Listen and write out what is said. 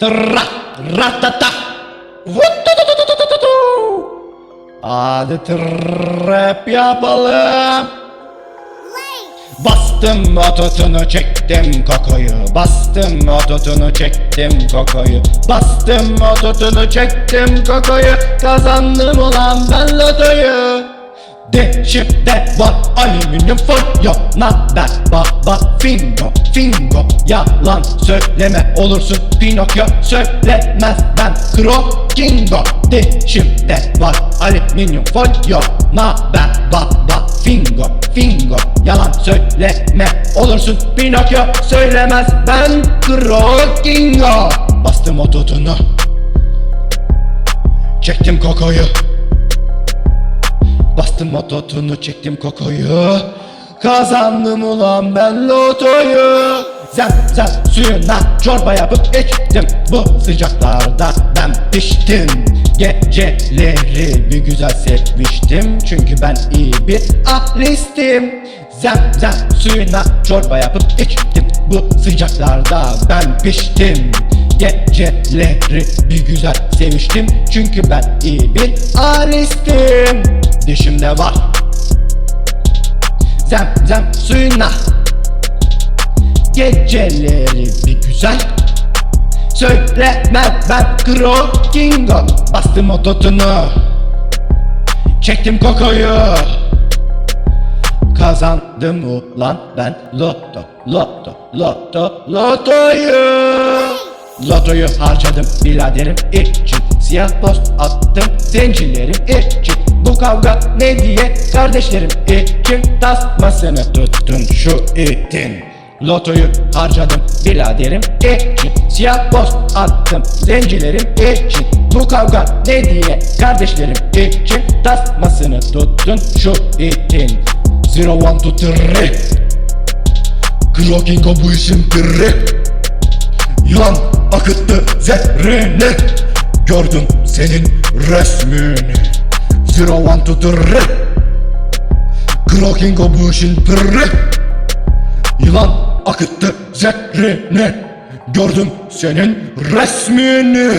Tra ratata. Hadi trap yapalım. Bastım ototunu çektim kokoyu. Bastım ototunu çektim kokoyu. Bastım ototunu çektim kokoyu. Kazandım ulan ben lotoyu Dişimde var alüminyum folyo. Naber baba? Fingo fingo. Yalan söyleme olursun Pinokyo. Söylemez ben krokingo Dişimde var alüminyum folyo. Naber baba? Fingo fingo. Yalan söyleme olursun Pinokyo. Söylemez ben krokingo Bastım ototunu. Çektim kokoyu Bastım ototunu çektim kokoyu. Kazandım ulan ben lotoyu. Zem zem suyuna çorba yapıp içtim Bu sıcaklarda. Ben piştim Geceleri bir güzel sevmiştim. Çünkü ben iyi bir ahlistim Zem zem suyuna çorba yapıp içtim Bu sıcaklarda. Ben piştim Geceleri bir güzel seviştim Çünkü ben iyi bir alistim Dişimde var. Zem zem suyuna. Geceleri bir güzel. Söylemem ben krokingo Bastım ototunu Çektim kokoyu. Kazandım ulan ben. Loto loto loto lotoyu Lotoyu harcadım biraderim için. Siyah post attım zencilerim için. Bu kavga ne diye kardeşlerim için. Tasmasını tuttun şu itin. Lotoyu harcadım biraderim için. Siyah post attım zencilerim için. Bu kavga ne diye kardeşlerim için. Tasmasını tuttun şu itin. Zero one two three. Krokingo bu işin piri Yılan akıttı zehrini Gördüm senin resmini. Zero one two three. Krokingo bu işin piri Yılan akıttı zehrini Gördüm senin resmini